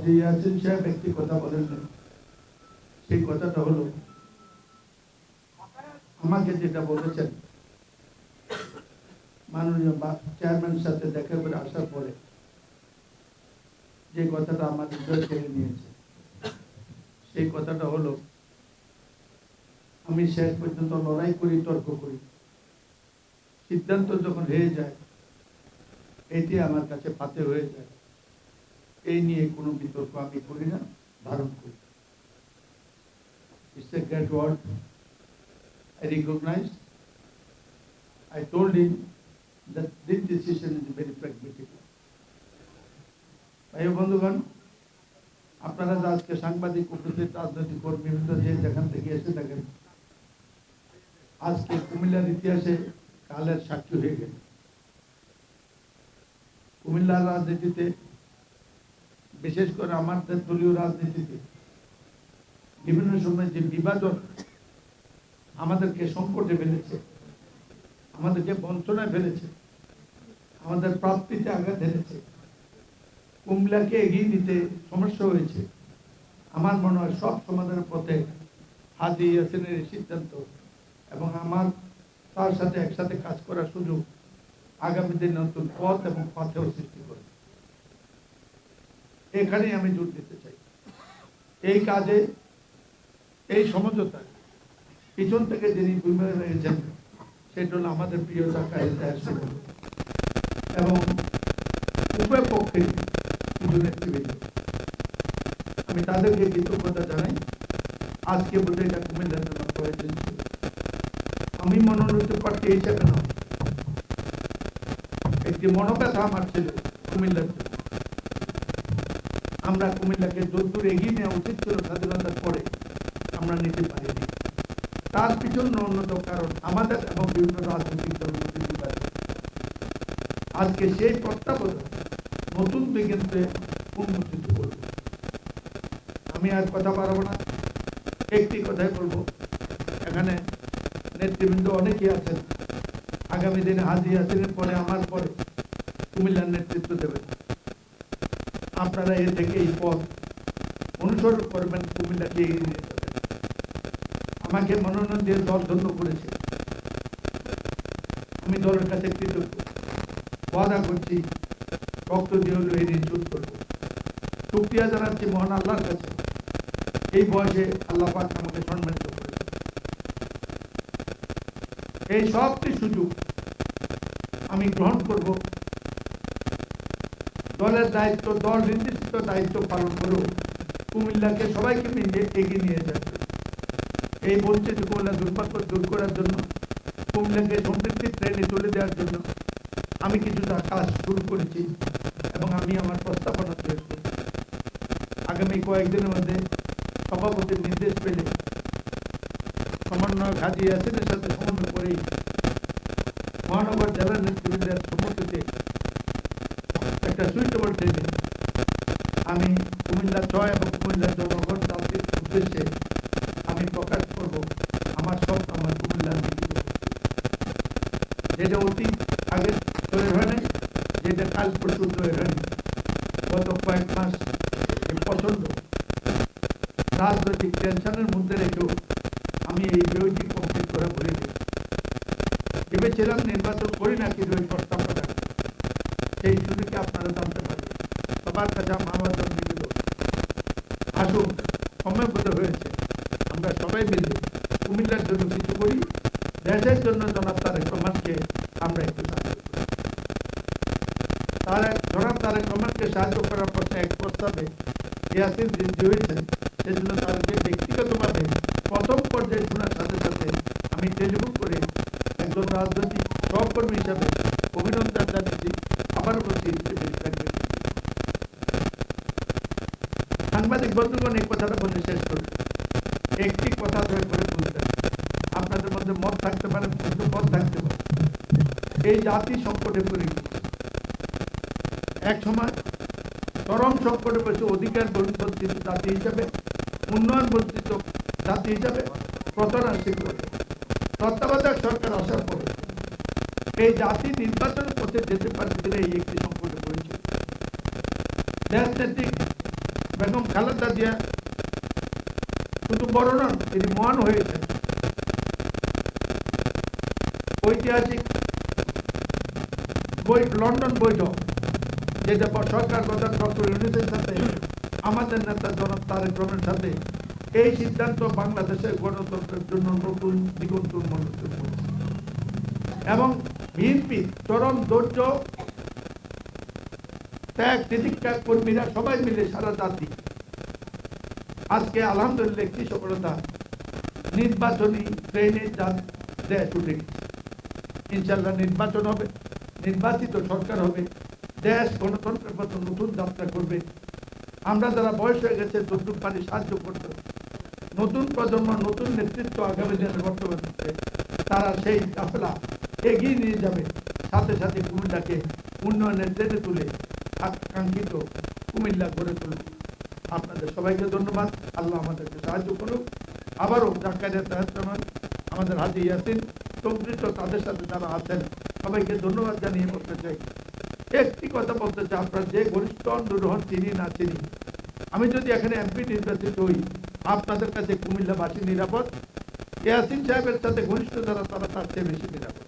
হাজি ইয়াসিন সাহেব একটি কথা বলেন সেই কথাটা হলো, আমাকে যেটা বলেছেন, মাননীয় চেয়ারম্যানের সাথে দেখা করে আসার পরে যে কথাটা আমার হৃদয় কেড়ে নিয়েছে, সেই কথাটা হলো, আমি শেষ পর্যন্ত লড়াই করি, তর্ক করি। সিদ্ধান্ত যখন হয়ে যায়, এটি আমার কাছে পাতে হয়ে যায়। এই নিয়ে কোনো বিতর্ক আমি করি না, ধারণ করি It's a great word. I recognize. I told him that this decision is very. ভাই বন্ধুগণ, আপনারা আজকে সাংবাদিক উপস্থিত রাজনৈতিক কর্মীবৃন্দ যে যেখান থেকে এসে থাকেন, আজকে কুমিল্লার ইতিহাসে কালের সাক্ষী হয়ে গেল কুমিল্লার রাজনীতিতে বিশেষ করে আমাদের দলীয় রাজনীতিতে। বিভিন্ন সময় যে বিভাজন আমাদেরকে সংকটে ফেলেছে, আমাদেরকে বঞ্চনায় ফেলেছে, আমাদের প্রাপ্তিতে আঘাত এনেছে কুমিল্লাকে এগিয়ে নিতে সমস্যা হয়েছে, আমার মনে হয় সব সমাধানের পথে হাজি ইয়াসিনের সিদ্ধান্ত এবং আমার তার সাথে একসাথে কাজ করার সুযোগ আগামী দিনে নতুন পথ এবং পথেও সৃষ্টি করে এখানেই আমি জোর দিতে চাই। এই কাজে, এই সমঝোতা পিছন থেকে যিনি ভূমিকা রয়েছেন সেটা হলো আমাদের প্রিয় ঢাকা এবং উভয় পক্ষে আমি তাদেরকে কৃতজ্ঞতা জানাই। আজকে বোধহয় এটা কুমিল্লার জন্য প্রয়োজন আমি মনোনীত প্রার্থী হিসেবে নয় একটি মনোব্যথা আমার ছিল কুমিল্লার আমরা কুমিল্লাকে যদ্দূর এগিয়ে নেওয়া উচিত ছিল স্বাধীনতার পরে। আমরা নিতে পারিনি। তার পিছনে অন্যতম কারণ আমাদের এবং বিভিন্ন রাজনৈতিক মধ্যে বিভাজন আজকে সেই প্রত্যাবধান নতুন বিজ্ঞানকে উন্মোচিত করব আমি আর কথা পারব না। একটি কথাই বলব। এখানে নেতৃবৃন্দ অনেকেই আছেন। আগামী দিনে হাজির আসেনের পরে, আমার পরে কুমিল্লার নেতৃত্ব দেবেন। আপনারা এ থেকে এই পথ অনুসরণ করবেন, কুমিল্লাকে এগিয়ে নিয়ে যাবেন। আমাকে মনোনয়ন দিয়ে দল ধন্য করেছে। আমি দলের কাছে কৃতজ্ঞ। ওয়াদা করছি, রক্ত দিয়ে এই ঋণ শোধ করব। শুক্রিয়া জানাচ্ছি মহান আল্লাহর কাছে। এই বয়সে আল্লাহ পাক আমাকে সম্মানিত করেছে এই সবটি সুযোগ আমি গ্রহণ করব। দলের দায়িত্ব, দল নির্দিষ্ট দায়িত্ব পালন করো কুমিল্লাকে সবাইকে মিলিয়ে এগিয়ে নিয়ে যাবে। এই বঞ্চিত কুমিল্লা দুর্ভাগ্য দূর করার জন্য, কুমিল্লাকে সমৃদ্ধি ট্রেনে চলে দেওয়ার জন্য আমি কিছুটা কাজ শুরু করেছি এবং আমি আমার প্রস্তাবনা তৈরি করেছি। আগামী কয়েকদিনের মধ্যে সভাপতির নির্দেশ পেলে সমন্বয় হাজি ইয়াসিনের সাথে সমন্বয় করেই মহানগর জেলার নেতৃবৃন্দের একটা সুইটেবল ট্রেনে আমি কুমিল্লা ছয় এবং কুমিল্লা জনগণ তাদের উদ্দেশ্যে আমি প্রকাশ করব আমার সব আমার কুমিল্লার যেটা অতি আগে তৈরি হয় নাই যেটা কাল পরশু তৈরি হয়নি। গত কয়েক মাস এই প্রচণ্ড রাজনৈতিক টেনশনের মধ্যে রেখেও আমি এই বইটি কমপ্লিট করে দিই ভেবেছিলাম নির্বাচন করি না, কিন্তু ওই প্রস্তাবটা সেই সুযোগে আপনারা জানতে পারবেন। সবার কাছে আমার নিবেদন আসুন সময়গত হয়েছে। আমরা সবাই মিলে কুমিল্লার জন্য কিছু করি, দেশের জন্য জনাব তারেক আমরা একটু সাহায্য করি। তারেক, জনাব তারেক সাহায্য করার পথে এক প্রস্তাবে ইয়াসিন বৃদ্ধি হয়েছেন। সেজন্য তাদেরকে ব্যক্তিগতভাবে প্রথম পর্যায়ে শোনার সাথে সাথে আমি টেলিফোন করে একজন রাজনৈতিক সহকর্মী হিসাবে অভিনন্দন জানিয়েছি আবার বলছি সাংবাদিক বন্ধুগণ, এই কথাটা বলে শেষ করি একটি কথা দয়া করে তুলতেন আপনাদের মধ্যে মত থাকতে পারে কিন্তু মত থাকতে পারে। এই জাতি সংকটে পড়ে এক সময় চরম সংকটে পড়েছে, অধিকার বঞ্চিত জাতি হিসাবে, উন্নয়ন বঞ্চিত জাতি হিসাবে, প্রতারণা শিখবে তত্ত্বাবধায়ক সরকার আসার পরে এই জাতি নির্বাচনের পথে যেতে বেগম খালেদা শুধু বড় নন তিনি মহান হয়েছেন। ঐতিহাসিক বই, লন্ডন বৈঠক যেটা সরকার প্রধান ডক্টর ইউনিসের সাথে, আমাদের নেতা জনাব তারেক রহমানের সাথে, এই সিদ্ধান্ত বাংলাদেশের গণতন্ত্রের জন্য নতুন দিগন্ত করেছে। এবং বিএনপি চরম ধৈর্য, ত্যাগ, তিতিক্ষা কর্মীরা সবাই মিলে সারা জাতি। আজকে আলহামদুলিল্লাহ একটি সফলতা নির্বাচনী ট্রেনে যান দেশ উঠে ইনশাল্লাহ নির্বাচন হবে, নির্বাচিত সরকার হবে, দেশ গণতন্ত্রের মতো নতুন যাত্রা করবে। আমরা যারা বয়স হয়ে গেছে যতটুক পারি সাহায্য করতে নতুন প্রজন্ম, নতুন নেতৃত্ব আগামী দিনের বর্তমান তারা সেই কাফেলা। এগিয়ে নিয়ে যাবে। সাথে সাথে কুমিল্লাকে উন্নয়নের জেনে তুলে আকাঙ্ক্ষিত কুমিল্লা গড়ে তুলবে আপনাদের সবাইকে ধন্যবাদ। আল্লাহ আমাদেরকে সাহায্য করুক। আবারও তাহাজ্জামান আমাদের হাজি ইয়াসিন, সংশ্লিষ্ট তাদের সাথে যারা আছেন, সবাইকে ধন্যবাদ জানিয়ে বলতে চাই। একটি কথা বলতে চাই, আপনার যে ঘনিষ্ঠ অনুরোহণ চিনি না চিনি। আমি যদি এখানে এমপি নির্বাচিত হই, আপনাদের কাছে কুমিল্লাবাসী নিরাপদ? ইয়াসিন সাহেবের সাথে ঘনিষ্ঠ যারা, তারা তার চেয়ে বেশি নিরাপদ।